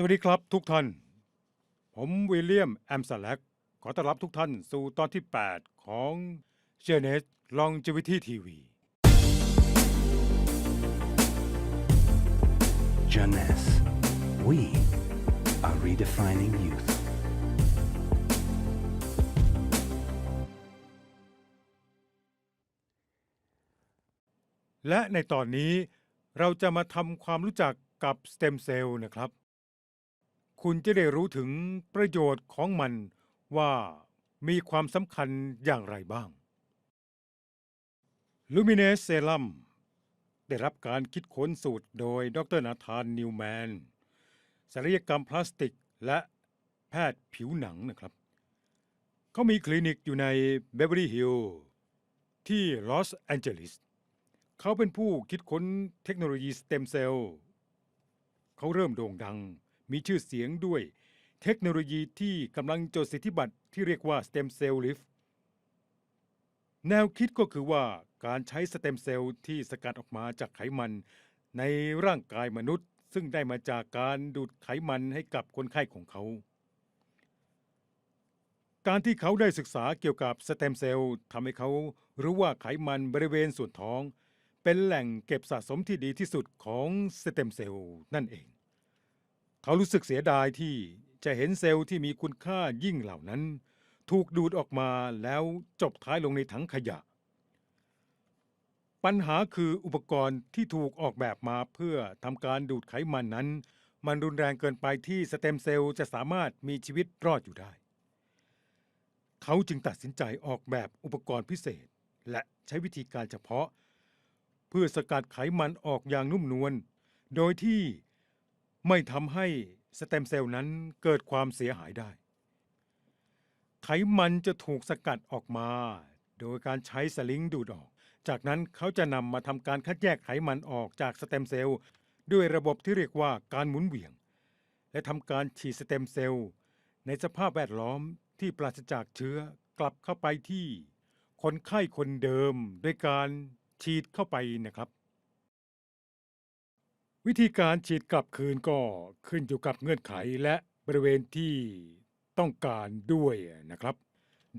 สวัสดีครับทุกท่าน ผมวิลเลียมแอมสแลกขอต้อนรับทุกท่านสู่ตอนที่ 8 ของเชเนสลองจิวิตี้ทีวี Jeunesse. We are redefining youth. และในตอนนี้เราจะมาทำความรู้จักกับสเต็มเซลล์นะครับ คุณจะได้รู้ถึงประโยชน์ของมันว่ามีความสำคัญอย่างไรบ้าง Luminous Serum ได้รับการคิดค้นสูตรโดยดรนาธานนิวแมนศัลยกรรมพลาสติกและแพทย์ผิวหนังนะครับ เขามีคลินิกอยู่ในเบเวอรี่ฮิลล์ที่ลอสแอนเจลิส เขาเป็นผู้คิดค้นเทคโนโลยีสเต็มเซลล์ เขาเริ่มโด่งดัง มีชื่อเสียงด้วยเทคโนโลยีที่กำลังจดสิทธิบัตรที่เรียกว่าสเต็มเซลล์ลิฟแนวคิดก็คือว่าการใช้สเต็มเซลล์ที่สกัดออกมาจากไขมัน ในร่างกายมนุษย์ ซึ่งได้มาจากการดูดไขมันให้กับคนไข้ของเขา การที่เขาได้ศึกษาเกี่ยวกับสเต็มเซลล์ทำให้เขารู้ว่าไขมันบริเวณส่วนท้อง เป็นแหล่งเก็บสะสมที่ดีที่สุดของสเต็มเซลล์นั่นเอง เขารู้สึกเสียดายที่จะเห็นเซลล์ที่มีคุณค่ายิ่งเหล่านั้น ถูกดูดออกมาแล้วจบท้ายลงในถังขยะ ปัญหาคืออุปกรณ์ที่ถูกออกแบบมาเพื่อทำการดูดไขมันนั้น มันรุนแรงเกินไปที่สเต็มเซลล์จะสามารถมีชีวิตรอดอยู่ได้ เขาจึงตัดสินใจออกแบบอุปกรณ์พิเศษ และใช้วิธีการเฉพาะ เพื่อสกัดไขมันออกอย่างนุ่มนวลโดยที่ ไม่ทำให้สเต็มเซลล์นั้นเกิดความเสียหายได้ ไขมันจะถูกสกัดออกมา โดยการใช้สลิงดูดออก จากนั้นเขาจะนำมาทำการคัดแยกไขมันออกจากสเต็มเซลล์ด้วยระบบที่เรียกว่าการหมุนเหวี่ยง และทำการฉีดสเต็มเซลล์ในสภาพแวดล้อมที่ปราศจากเชื้อกลับเข้าไปที่ คนไข้คนเดิมด้วยการฉีดเข้าไปนะครับ วิธีการฉีดกลับคืนก็ขึ้นอยู่กับเงื่อนไขและบริเวณที่ต้องการด้วยนะครับ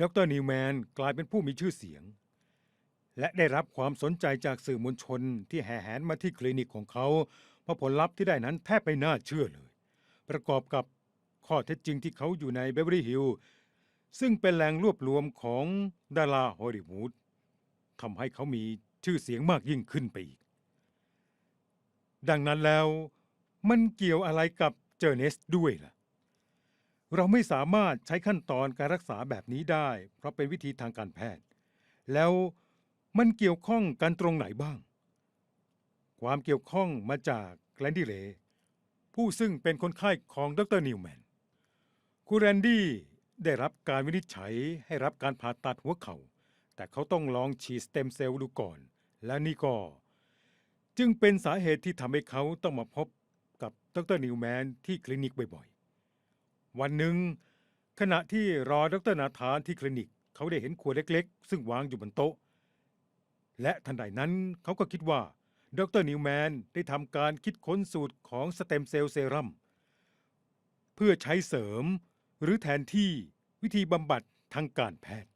ดรนิวแมนกลายเป็นผู้มีชื่อเสียง และได้รับความสนใจจากสื่อมวลชนที่แห่แหนมาที่คลินิกของเขา เพราะผลลัพธ์ที่ได้นั้นแทบไม่น่าเชื่อเลย ประกอบกับข้อเท็จจริงที่เขาอยู่ในเบเวอรี่ฮิลล์ซึ่งเป็นแหล่งรวบรวมของดาราฮอลลีวูดทำให้เขามีชื่อเสียงมากยิ่งขึ้นไปอีก ดังนั้นแล้ว มันเกี่ยวอะไรกับเจอเนสด้วยล่ะ เราไม่สามารถใช้ขั้นตอนการรักษาแบบนี้ได้ เพราะเป็นวิธีทางการแพทย์ แล้วมันเกี่ยวข้องกันตรงไหนบ้าง ความเกี่ยวข้องมาจากแกลนดี้เลผู้ซึ่งเป็นคนไข้ของดรนิวแมนคุณแรนดี้ได้รับการวินิจฉัยให้รับการผ่าตัดหัวเขา่าแต่เขาต้องลองฉีดสเต็มเซลล์ดูก่อน และนี่ก็ จึงเป็นสาเหตุที่ทำให้เขาต้องมาพบกับดรนิวแมนที่คลินิกบ่อยๆ วันหนึ่ง ขณะที่รอดรนาธานที่คลินิก เขาได้เห็นขวดเล็กๆ ซึ่งวางอยู่บนโต๊ะ และทันใดนั้นเขาก็คิดว่าดรนิวแมนได้ทำการคิดค้นสูตรของสเต็มเซลล์เซรั่มเพื่อใช้เสริมหรือแทนที่วิธีบำบัดทางการแพทย์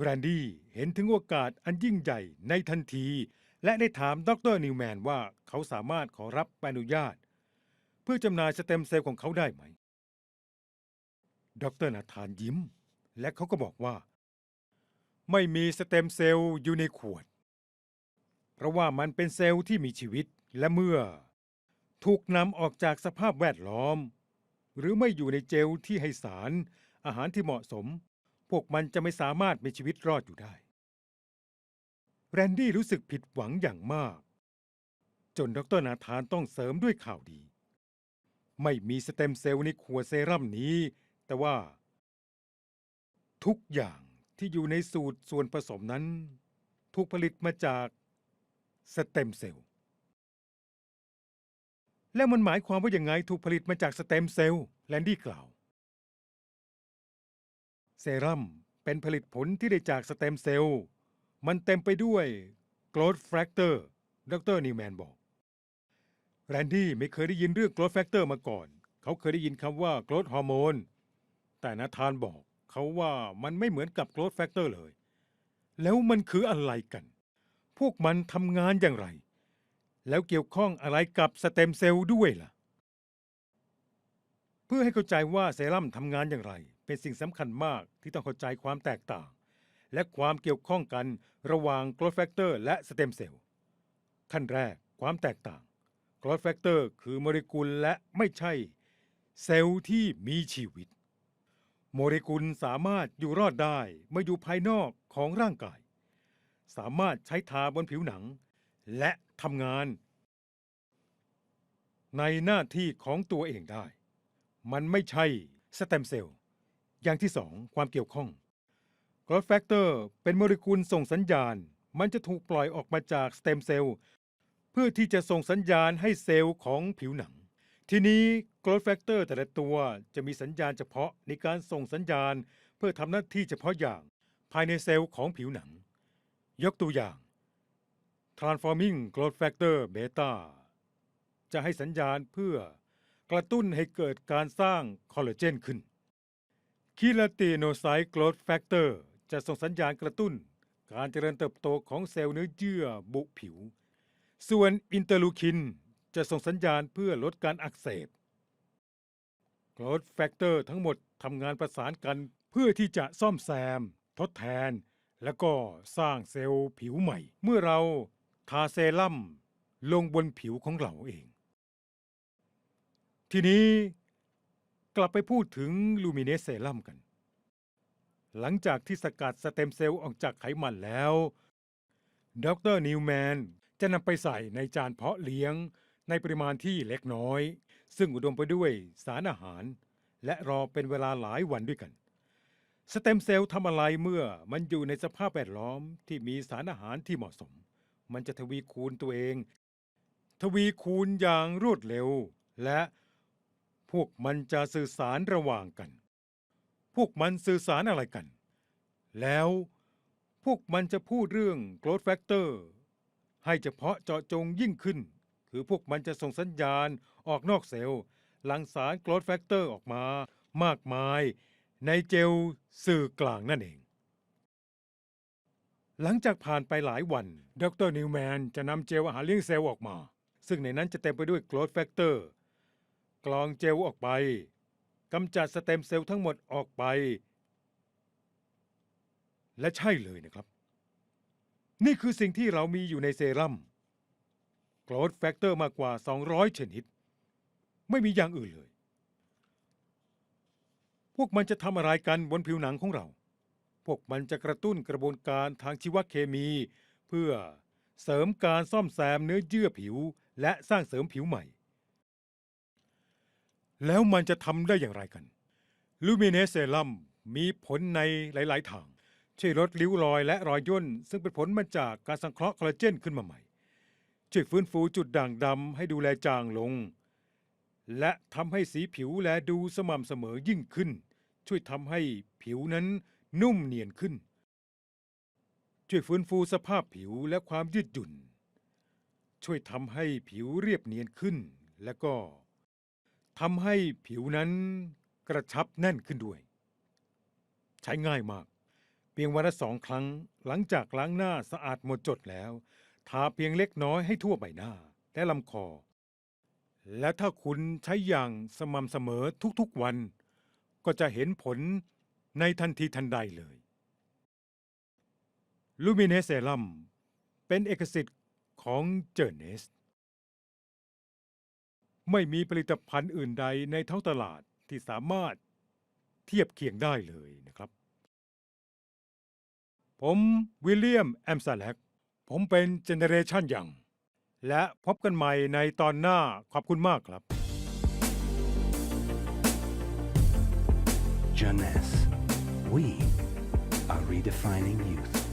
แรนดี้เห็นถึงโอกาสอันยิ่งใหญ่ในทันที และได้ถามดรนิวแมนว่าเขาสามารถขอรับใบอนุญาต เพื่อจำหน่ายสเต็มเซลล์ของเขาได้ไหม ดรนาธานยิ้ม และเขาก็บอกว่า ไม่มีสเต็มเซลล์อยู่ในขวด เพราะว่ามันเป็นเซลล์ที่มีชีวิตและเมื่อ ถูกนำออกจากสภาพแวดล้อม หรือไม่อยู่ในเจลที่ให้สาร อาหารที่เหมาะสม พวกมันจะไม่สามารถมีชีวิตรอดอยู่ได้ แรนดี้รู้สึกผิดหวังอย่างมาก จนดรนาธานต้องเสริมด้วยข่าวดี ไม่มีสเต็มเซลล์ในขวดเซรั่มนี้ แต่ว่า ทุกอย่างที่อยู่ในสูตรส่วนผสมนั้น ถูกผลิตมาจากสเต็มเซลล์ แล้วมันหมายความว่าอย่างไงถูกผลิตมาจากสเต็มเซลล์แลนดี้กล่าว เซรั่มเป็นผลิตผลที่ได้จากสเต็มเซลล์ มันเต็มไปด้วย growth factor ดรนิวแมนบอก แรนดี้ไม่เคยได้ยินเรื่อง growth factor มาก่อน เขาเคยได้ยินคำว่า growth hormone แต่นาธานบอกเขาว่ามันไม่เหมือนกับ growth factor เลย แล้วมันคืออะไรกัน พวกมันทำงานอย่างไร แล้วเกี่ยวข้องอะไรกับสเต็มเซลล์ด้วยล่ะ เพื่อให้เข้าใจว่าเซรั่มทำงานอย่างไร เป็นสิ่งสำคัญมากที่ต้องเข้าใจความแตกต่าง และความเกี่ยวข้องกันระหว่าง growth factor และสเต็มเซลล์ขั้นแรกความแตกต่าง growth factor คือโมเลกุลและไม่ใช่ เซลล์ที่มีชีวิต โมเลกุลสามารถอยู่รอดได้เมื่ออยู่ภายนอกของร่างกาย สามารถใช้ทาบนผิวหนัง และทำงาน ในหน้าที่ของตัวเองได้ มันไม่ใช่สเต็มเซลล์อย่างที่สองความเกี่ยวข้อง growth factor เป็นโมเลกุลส่งสัญญาณ มันจะถูกปล่อยออกมาจากสเต็มเซลล์เพื่อที่จะส่งสัญญาณให้เซลล์ของผิวหนัง ทีนี้ growth factor แต่ละตัวจะมีสัญญาณเฉพาะในการส่งสัญญาณ เพื่อทำหน้าที่เฉพาะอย่างภายในเซลล์ของผิวหนัง ยกตัวอย่าง transforming growth factor beta จะให้สัญญาณเพื่อกระตุ้นให้เกิดการสร้างคอลลาเจนขึ้น keratinocyte growth factor จะส่งสัญญาณกระตุ้น การเจริญเติบโตของเซลล์เนื้อเยื่อบุผิว ส่วนอินเตอร์ลูคินจะส่งสัญญาณเพื่อลดการอักเสบ growth factor ทั้งหมดทำงานประสานกันเพื่อที่จะซ่อมแซม ทดแทน แล้วก็สร้างเซลล์ผิวใหม่ เมื่อเราทาเซรั่มลงบนผิวของเราเอง ทีนี้กลับไปพูดถึงลูมิเนสเซรั่มกัน หลังจากที่สกัดสเต็มเซลล์ออกจากไขมันแล้ว ดรนิวแมนจะนำไปใส่ในจานเพาะเลี้ยง ในปริมาณที่เล็กน้อย ซึ่งอุดมไปด้วยสารอาหาร และรอเป็นเวลาหลายวันด้วยกัน สเต็มเซลล์ทำอะไรเมื่อมันอยู่ในสภาพแวดล้อมที่มีสารอาหารที่เหมาะสม มันจะทวีคูณตัวเอง ทวีคูณอย่างรวดเร็ว และพวกมันจะสื่อสารระหว่างกัน พวกมันสื่อสารอะไรกัน แล้วพวกมันจะพูดเรื่อง growth factor ให้เฉพาะเจาะจงยิ่งขึ้น คือพวกมันจะส่งสัญญาณออกนอกเซลล์หลั่งสาร growth factor ออกมามากมายในเจลสื่อกลางนั่นเอง หลังจากผ่านไปหลายวัน ดรนิวแมนจะนำเจลอาหารเลี้ยงเซลล์ออกมา ซึ่งในนั้นจะเต็มไปด้วย growth factor กรองเจลออกไป กำจัดสเต็มเซลล์ทั้งหมดออกไป และใช่เลยนะครับ นี่คือสิ่งที่เรามีอยู่ในเซรั่ม growth factor มากกว่า 200 ชนิด ไม่มีอย่างอื่นเลย พวกมันจะทำอะไรกันบนผิวหนังของเรา พวกมันจะกระตุ้นกระบวนการทางชีวเคมี เพื่อเสริมการซ่อมแซมเนื้อเยื่อผิว และสร้างเสริมผิวใหม่ แล้วมันจะทำได้อย่างไรกันลูมิเนสเซรัมมีผลในหลาย ๆ ทางช่วยลดริ้วรอยและรอยย่น ซึ่งเป็นผลมาจากการสังเคราะห์คอลลาเจนขึ้นมาใหม่ ช่วยฟื้นฟูจุดด่างดำให้ดูแลจางลง และทำให้สีผิวแลดูสม่ำเสมอยิ่งขึ้น ช่วยทำให้ผิวนั้นนุ่มเนียนขึ้น ช่วยฟื้นฟูสภาพผิวและความยืดหยุ่น ช่วยทำให้ผิวเรียบเนียนขึ้น และก็ ทำให้ผิวนั้นกระชับแน่นขึ้นด้วย ใช้ง่ายมาก เพียงวันละสองครั้งหลังจากล้างหน้าสะอาดหมดจดแล้ว ทาเพียงเล็กน้อยให้ทั่วใบหน้าและลำคอ และถ้าคุณใช้อย่างสม่ำเสมอทุกๆวัน ก็จะเห็นผลในทันทีทันใดเลยลูมิเนสเซรัมเป็นเอกสิทธิ์ของเจอร์เนส ไม่มีผลิตภัณฑ์อื่นใดในท้องตลาดที่สามารถเทียบเคียงได้เลยนะครับ ผมวิลเลียมแอมซาแลกผมเป็นเจเนเรชันยังและพบกันใหม่ในตอนหน้าขอบคุณมากครับ Jeunesse. We are redefining youth.